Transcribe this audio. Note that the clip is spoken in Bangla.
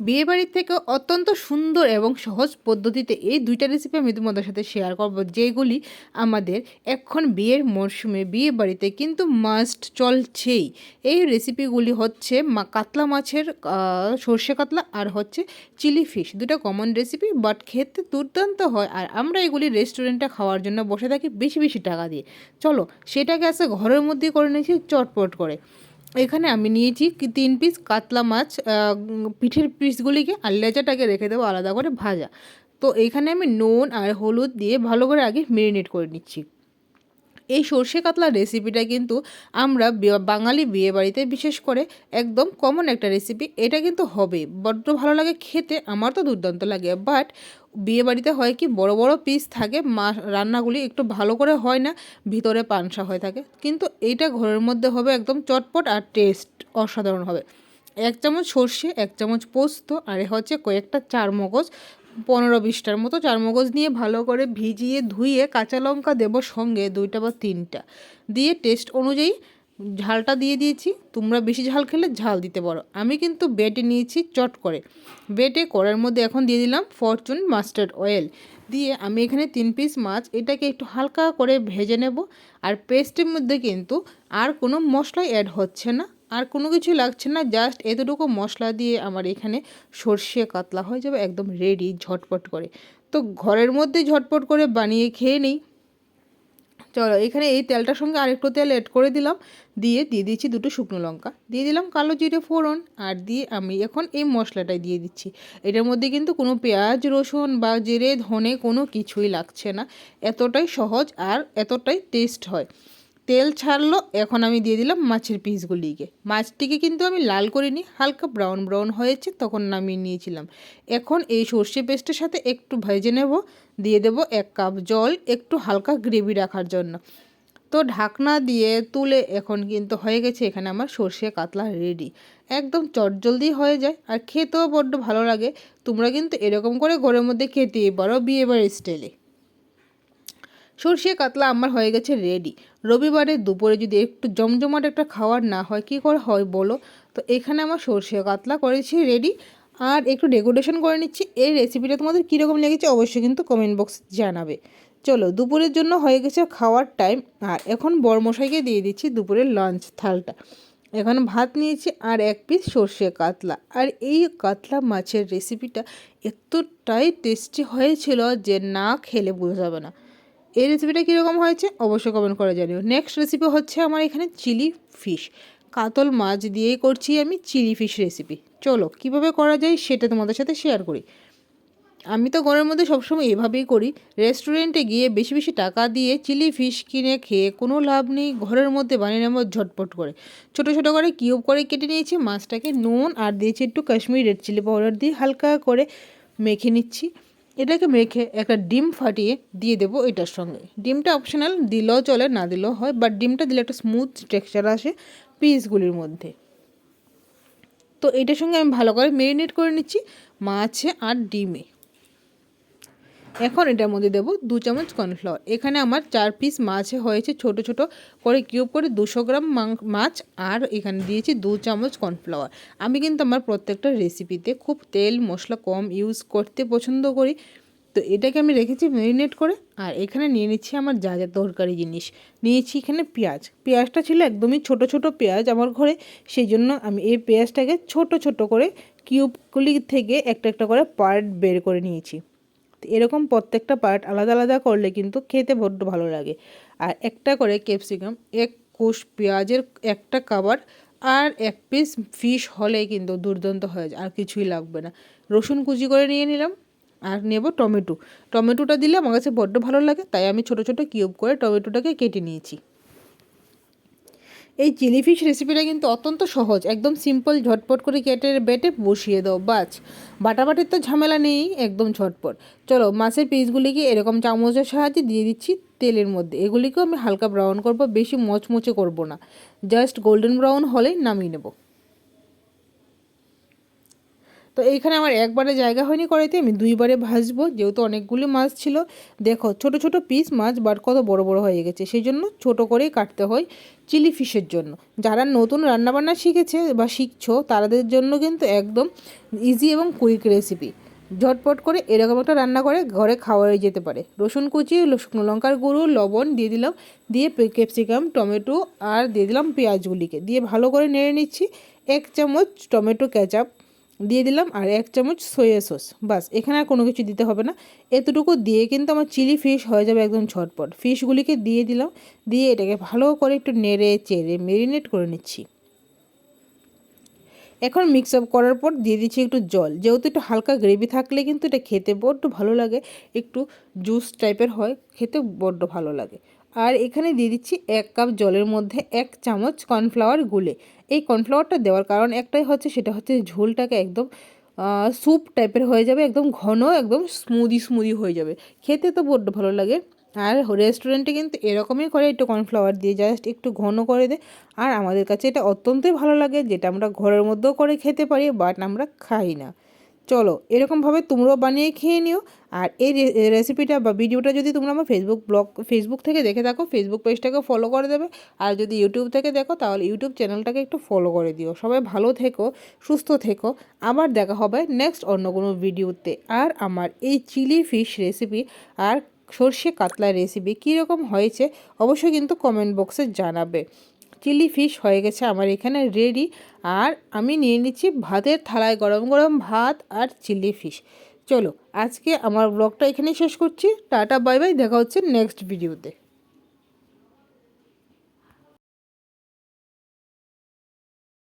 বিয়েবাড়ির থেকে অত্যন্ত সুন্দর এবং সহজ পদ্ধতিতে এই দুইটা রেসিপি আমি তোমাদের সাথে শেয়ার করব যেগুলি আমাদের এখন বিয়ের মরশুমে বিয়ে বাড়িতে কিন্তু মাস্ট চলছেই। এই রেসিপিগুলি হচ্ছে কাতলা মাছের সর্ষে কাতলা আর হচ্ছে চিলি ফিশ দুটো কমন রেসিপি বাট খেতে দুর্দান্ত হয়। আর আমরা এগুলি রেস্টুরেন্টে খাওয়ার জন্য বসে থাকি বেশি বেশি টাকা দিয়ে। চলো, সেটাকে আসে ঘরের মধ্যেই করে নিয়েছি, চটপট করে। এখানে আমি নিয়েছি তিন পিস কাতলা মাছ পিঠের পিসগুলিকে আর লেচাটাকে রেখে দেবো আলাদা করে ভাজা। তো এখানে আমি নুন আর হলুদ দিয়ে ভালো করে আগে মেরিনেট করে নিচ্ছি। এই সর্ষে কাতলা রেসিপিটা কিন্তু আমরা বাঙালি বিয়েবাড়িতে বিশেষ করে একদম কমন একটা রেসিপি এটা কিন্তু হবে বড্ড ভালো লাগে খেতে, আমার তো দুর্দান্ত লাগে। বাট বিয়েবাড়িতে হয় কি, বড় বড় পিস থাকে, মা রান্নাগুলি একটু ভালো করে হয় না, ভিতরে পানসা হয়ে থাকে। কিন্তু এইটা ঘরের মধ্যে হবে একদম চটপট আর টেস্ট অসাধারণ হবে। এক চামচ সর্ষে, এক চামচ পোস্ত, আর হচ্ছে কয়েকটা চার মগজ পনেরো বিশটার মতো চার মগজ নিয়ে ভালো করে ভিজিয়ে ধুয়ে কাঁচা লঙ্কা দেবো সঙ্গে, দুইটা বা তিনটা। দিয়ে টেস্ট অনুযায়ী ঝালটা দিয়ে দিয়েছি। তোমরা বেশি ঝাল খেলে ঝাল দিতে পারো। আমি কিন্তু বেটে নিয়েছি চট করে। বেটে কড়ার মধ্যে এখন দিয়ে দিলাম ফরচুন মাস্টার্ড অয়েল দিয়ে আমি এখানে তিন পিস মাছ, এটাকে একটু হালকা করে ভেজে নেব। আর পেস্টের মধ্যে কিন্তু আর কোনো মশলাই অ্যাড হচ্ছে না। আর কোনো কিছু লাগছে না জাস্ট এতটুকু মশলা দিয়ে আমার এখানে সর্ষে কাতলা হয়ে যাবে একদম রেডি ঝটপট করে। তো ঘরের মধ্যে ঝটপট করে বানিয়ে খেয়ে নিই। চলো এখানে এই তেলটার সঙ্গে আরেকটু তেল অ্যাড করে দিলাম। দিয়ে দিয়ে দিচ্ছি দুটো শুকনো লঙ্কা। দিয়ে দিলাম কালো জিরে ফোড়ন আর দিয়ে আমি এখন এই মশলাটাই দিয়ে দিচ্ছি। এটার মধ্যে কিন্তু কোনো পেঁয়াজ, রসুন বা জিরে, ধনে কোনো কিছুই লাগছে না। এতটাই সহজ আর এতটাই টেস্ট হয়। তেল ছাড়লো, এখন আমি দিয়ে দিলাম মাছের পিসগুলিকে। মাছটিকে কিন্তু আমি লাল করিনি, হালকা ব্রাউন ব্রাউন হয়েছে, তখন নামিয়ে নিয়েছিলাম। এখন এই সর্ষে পেস্টের সাথে একটু ভেজে নেব, দিয়ে দেব এক কাপ জল, একটু হালকা গ্রেভি রাখার জন্য। তো ঢাকনা দিয়ে তুলে এখন কিন্তু হয়ে গেছে এখানে আমার সর্ষে কাতলা রেডি। একদম চটজলদি হয়ে যায়, আর খেতেও বড্ড ভালো লাগে। তোমরা কিন্তু এরকম করে ঘরের মধ্যে খেতেই পারো বিয়েবাড়ির স্টাইলে সর্ষে কাতলা আমার হয়ে গেছে রেডি। রবিবারে দুপুরে যদি একটু জমজমাট একটা খাওয়ার না হয়, কী করে হয় বলো? তো এখানে আমার সর্ষে কাতলা করেছি রেডি আর একটু ডেকোরেশন করে নিচ্ছি। এই রেসিপিটা তোমাদের কীরকম লেগেছে অবশ্যই কিন্তু কমেন্ট বক্স জানাবে। চলো, দুপুরের জন্য হয়ে গেছে খাওয়ার টাইম আর এখন বড়মশাইকে দিয়ে দিচ্ছি দুপুরের লাঞ্চ থালটা। এখন ভাত নিয়েছি আর এক পিস সর্ষে কাতলা। আর এই কাতলা মাছের রেসিপিটা এতটাই টেস্টি হয়েছিল যে না খেলে বোঝা যাবে না। এই রেসিপিটা কীরকম হয়েছে অবশ্যই কমেন্ট করে জানিও। নেক্সট রেসিপি হচ্ছে আমার এখানে চিলি ফিশ কাতল মাছ দিয়েই করছি আমি চিলি ফিশ রেসিপি চলো, কীভাবে করা যায় সেটা তোমাদের সাথে শেয়ার করি। আমি তো ঘরের মধ্যে সবসময় এভাবেই করি। রেস্টুরেন্টে গিয়ে বেশি বেশি টাকা দিয়ে চিলি ফিশ কিনে খেয়ে কোনো লাভ নেই। ঘরের মধ্যে বানিয়ে নেব ঝটপট করে। ছোট ছোট করে কিউব করে কেটে নিয়েছি। মাছটাকে নুন আর দিয়েছি একটু কাশ্মীরি রেড চিলি পাউডার দিয়ে হালকা করে মেখে নিচ্ছি। এটাকে মেখে একটা ডিম ফাটিয়ে দিয়ে দেব এটার সঙ্গে। ডিমটা অপশনাল দিলেও চলে, না দিলেও হয় বাট ডিমটা দিলে একটা স্মুথ টেক্সচার আসে পিসগুলির মধ্যে। তো এটার সঙ্গে আমি ভালো করে মেরিনেট করে নিচ্ছি মাছে আর ডিমে। এখন এটার মধ্যে দেবো দু চামচ কর্নফ্লাওয়ার। এখানে আমার চার পিস মাছ হয়েছে, ছোট ছোট করে কিউব করে দুশো গ্রাম মাছ, আর এখানে দিয়েছি দু চামচ কর্নফ্লাওয়ার। আমি কিন্তু আমার প্রত্যেকটা রেসিপিতে খুব তেল, মশলা কম ইউজ করতে পছন্দ করি। তো এটাকে আমি রেখেছি ম্যারিনেট করে, আর এখানে নিয়ে নিচ্ছি আমার যা যা দরকারি জিনিস। নিয়েছি এখানে পেঁয়াজ। পেঁয়াজটা ছিল একদমই ছোট ছোট পেঁয়াজ আমার ঘরে সেই জন্য আমি এই পেঁয়াজটাকে ছোট ছোট করে কিউবগুলি থেকে একটা একটা করে পার্ট বের করে নিয়েছি। এরকম প্রত্যেকটা পার্ট আলাদা আলাদা করলে কিন্তু খেতে বড্ড ভালো লাগে। আর একটা করে ক্যাপসিকাম এক কোষ পেঁয়াজের একটা কাবার আর এক পিস ফিশ হলে কিন্তু দুর্দান্ত হয়ে যায়, আর কিছুই লাগবে না। রসুন কুচি করে নিয়ে নিলাম আর নেব টমেটো। টমেটোটা দিলে আমার কাছে বড্ড ভালো লাগে, তাই আমি ছোট ছোট কিউব করে টমেটোটাকে কেটে নিয়েছি। এই চিলি ফিশ রেসিপিটা কিন্তু অত্যন্ত সহজ। একদম সিম্পল ঝটপট করে কেটে বেটে বসিয়ে দাও বাছ বাটাবাটির তো ঝামেলা নেই, একদম ঝটপট। চলো, মাছের পিসগুলিকে এরকম চামচের সাহায্যে দিয়ে দিচ্ছি তেলের মধ্যে। এগুলিকেও আমি হালকা ব্রাউন করব, বেশি মচমচে করব না। জাস্ট গোল্ডেন ব্রাউন হলেই নামিয়ে নেব। তো এইখানে আমার একবারে জায়গা হয়নি কড়াইতে আমি দুইবারে ভাজবো, যেহেতু অনেকগুলি মাছ ছিল। দেখো, ছোট ছোট পিস মাছ বাট কত বড় বড় হয়ে গেছে। সেই জন্য ছোটো করেই কাটতে হয় চিলি ফিশের জন্য। যারা নতুন রান্নাবান্না শিখেছে বা শিখছো, তাদের জন্য কিন্তু একদম ইজি এবং কুইক রেসিপি ঝটপট করে এরকম একটা রান্না করে ঘরে খাওয়া হয়ে যেতে পারে। রসুন কুচি, শুকনো লঙ্কার গুঁড়ো, লবণ দিয়ে দিলাম। দিয়ে ক্যাপসিকাম টমেটো, আর দিয়ে দিলাম পেঁয়াজগুলিকে। দিয়ে ভালো করে নেড়ে নিচ্ছি। এক চামচ টমেটো কেচাপ দিয়ে দিলাম আর এক চামচ সয়া সস বাস, এখানে আর কোনো কিছু দিতে হবে না। এতটুকু দিয়ে কিন্তু আমার চিলি ফিশ হয়ে যাবে একদম ঝটপট। ফিশগুলিকে দিয়ে দিলাম। দিয়ে এটাকে ভালো করে একটু নেড়ে চেড়ে মেরিনেট করে নিচ্ছি। এখন মিক্স আপ করার পর দিয়ে দিচ্ছি একটু জল। যেহেতু একটু হালকা গ্রেভি থাকলে কিন্তু এটা খেতে বড্ড ভালো লাগে। একটু জুস টাইপের হয়, খেতে বড্ড ভালো লাগে। আর এখানে দিয়ে দিচ্ছি এক কাপ জলের মধ্যে এক চামচ কর্নফ্লাওয়ার গুলে। এই কর্নফ্লাওয়ারটা দেওয়ার কারণ একটাই হচ্ছে, সেটা হচ্ছে ঝোলটাকে একদম স্যুপ টাইপের হয়ে যাবে, একদম ঘন, একদম স্মুদি স্মুদি হয়ে যাবে। খেতে তো বড্ড ভালো লাগে। আর রেস্টুরেন্টে কিন্তু এরকমই করে, একটু কর্নফ্লাওয়ার দিয়ে জাস্ট একটু ঘন করে দেয় আর আমাদের কাছে এটা অত্যন্তই ভালো লাগে, যেটা আমরা ঘরের মধ্যেও করে খেতে পারি বাট আমরা খাই না। চলো, এরকমভাবে তোমরাও বানিয়ে খেয়ে নিও। আর এই রেসিপিটা বা ভিডিওটা যদি তোমরা আমার ফেসবুক ব্লগ ফেসবুক থেকে দেখে থাকো ফেসবুক পেজটাকে ফলো করে দেবে। আর যদি ইউটিউব থেকে দেখো, তাহলে ইউটিউব চ্যানেলটাকে একটু ফলো করে দিও। সবাই ভালো থেকো, সুস্থ থেকো। আবার দেখা হবে নেক্সট অন্য কোনো ভিডিওতে আর আমার এই চিলি ফিশ রেসিপি আর সর্ষে কাতলা রেসিপি কীরকম হয়েছে, অবশ্যই কিন্তু কমেন্ট বক্সে জানাবে। চিলি ফিশ হয়ে গেছে আমার এখানে রেডি আর আমি নিয়ে নিচ্ছি ভাতের থালায় গরম গরম ভাত আর চিলি ফিশ। চলো আজকে আমার ব্লগটা এখানেই শেষ করছি। টাটা বাই বাই দেখা হচ্ছে নেক্সট ভিডিওতে